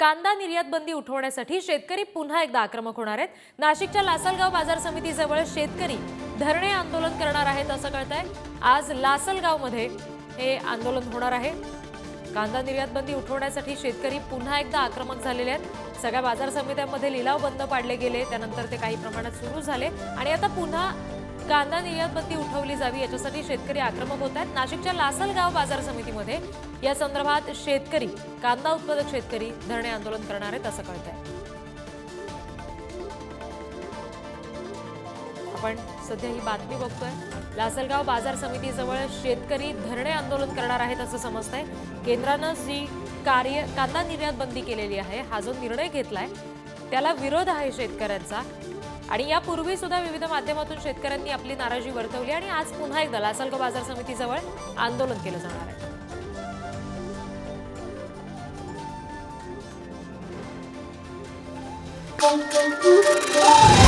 कांदा निर्यात बंदी उठवण्यासाठी शेतकरी पुन्हा एकदा आक्रमक होणार आहेत. नाशिकच्या लासलगाव बाजार समितीजवळ शेतकरी धरणे आंदोलन करणार आहेत असं कळत आहे आज लासलगावमध्ये हे आंदोलन होणार आहे. कांदा निर्यात बंदी उठवण्यासाठी शेतकरी पुन्हा एकदा आक्रमक झालेले आहेत. सगळ्या बाजार समित्यांमध्ये लिलाव बंद पाडले गेले. त्यानंतर ते काही प्रमाणात सुरू झाले. आणि आता पुन्हा कांदा निर्यात बंदी उठवली जावी याच्यासाठी शेतकरी आक्रमक होत आहेत. नाशिकच्या लासलगाव बाजार समितीमध्ये या संदर्भात शेतकरी कांदा उत्पादक शेतकरी धरणे आंदोलन करणार आहेत असं कळत आहे आपण सध्या ही बातमी बघतोय. लासलगाव बाजार समितीजवळ शेतकरी धरणे आंदोलन करणार आहेत असं समजतंय. केंद्रानं जी कार्य कांदा निर्यात बंदी केलेली आहे हा जो निर्णय घेतलाय त्याला विरोध आहे शेतकऱ्यांचा. आणि यापूर्वी सुद्धा विविध माध्यमातून शेतकऱ्यांनी आपली नाराजी वर्तवली आणि आज पुन्हा एकदा लासलगाव बाजार समितीजवळ आंदोलन केलं जाणार आहे. Thank you.